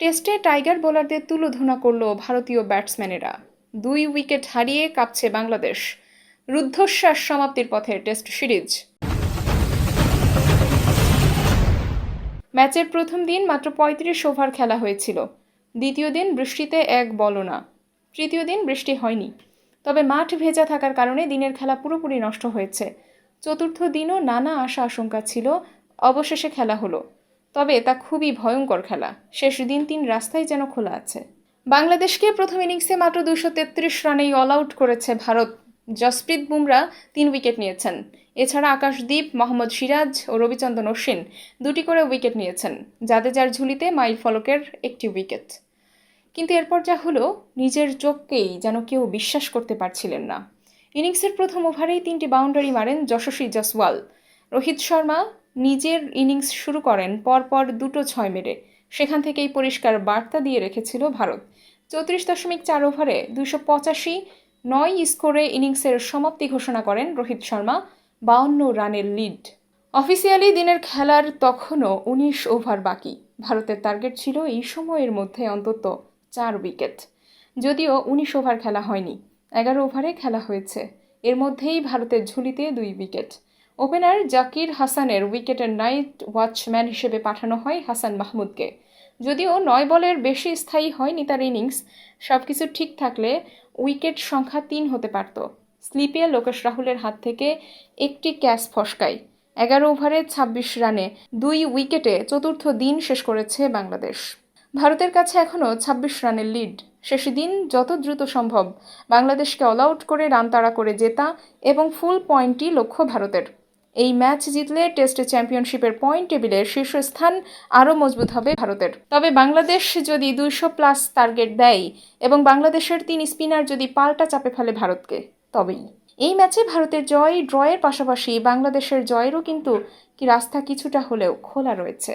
টেস্টে টাইগার বোলারদের তুলোধনা করল ভারতীয় ব্যাটসম্যানেরা। দুই উইকেট হারিয়ে কাঁপছে বাংলাদেশ। রুদ্ধশ্বাস সমাপ্তির পথে টেস্ট সিরিজ। ম্যাচের প্রথম দিন মাত্র পঁয়ত্রিশ ওভার খেলা হয়েছিল। দ্বিতীয় দিন বৃষ্টিতে এক বলও না। তৃতীয় দিন বৃষ্টি হয়নি। তবে মাঠ ভেজা থাকার কারণে দিনের খেলা পুরোপুরি নষ্ট হয়েছে। চতুর্থ দিনও নানা আশা আশঙ্কা ছিল। অবশেষে খেলা হলো। তবে তা খুবই ভয়ঙ্কর খেলা। শেষ দিন তিন রাস্তাই যেন খোলা আছে। বাংলাদেশকে প্রথম ইনিংসে মাত্র দুশো তেত্রিশ রানেই অল আউট করেছে ভারত। জসপ্রীত বুমরা তিন উইকেট নিয়েছেন। এছাড়া আকাশদীপ, মোহাম্মদ সিরাজ ও রবিচন্দ্রন অশ্বিন দুটি করে উইকেট নিয়েছেন। জাদেজার ঝুলিতে মাইল ফলকের একটি উইকেট কিন্তু এরপর যা হলো, নিজের চোখকেই যেন কেউ বিশ্বাস করতে পারছিলেন না। ইনিংসের প্রথম ওভারেই তিনটি বাউন্ডারি মারেন যশস্বী জসওয়াল রোহিত শর্মা নিজের ইনিংস শুরু করেন, পরপর দুটো ছয় মেরে সেখান থেকেই পরিষ্কার বার্তা দিয়ে রেখেছিল ভারত। চৌত্রিশ দশমিক চার ওভারে দুশো পঁচাশি, নয় স্কোরে ইনিংসের সমাপ্তি ঘোষণা করেন রোহিত শর্মা, বাউন্ন রানের লিড। অফিসিয়ালি দিনের খেলার তখনও উনিশ ওভার বাকি। ভারতের টার্গেট ছিল এই সময়ের মধ্যে অন্তত চার উইকেট। যদিও উনিশ ওভার খেলা হয়নি, এগারো ওভারে খেলা হয়েছে। এর মধ্যেই ভারতের ঝুলিতে দুই উইকেট। ওপেনার জাকির হাসানের উইকেটের নাইট ওয়াচম্যান হিসেবে পাঠানো হয় হাসান মাহমুদকে। যদিও নয় বলের বেশি স্থায়ী হয়নি তার ইনিংস সব কিছু ঠিক থাকলে উইকেট সংখ্যা তিন হতে পারত। স্লিপে লোকেশ রাহুলের হাত থেকে একটি ক্যাচ ফসকায়। এগারো ওভারে ছাব্বিশ রানে দুই উইকেটে চতুর্থ দিন শেষ করেছে বাংলাদেশ। ভারতের কাছে এখনও ছাব্বিশ রানের লিড শেষ দিন যত দ্রুত সম্ভব বাংলাদেশকে অল আউট করে রান তাড়া করে জেতা এবং ফুল পয়েন্টই লক্ষ্য ভারতের। এই ম্যাচ জিতলে টেস্ট চ্যাম্পিয়নশিপের পয়েন্ট টেবিলের শীর্ষস্থান আরও মজবুত হবে ভারতের। তবে বাংলাদেশ যদি দুইশো প্লাস টার্গেট দেয় এবং বাংলাদেশের তিন স্পিনার যদি পাল্টা চাপে ফেলে ভারতকে, তবেই। এই ম্যাচে ভারতের জয়, ড্রয়ের পাশাপাশি বাংলাদেশের জয়েরও কিন্তু কি রাস্তা কিছুটা হলেও খোলা রয়েছে।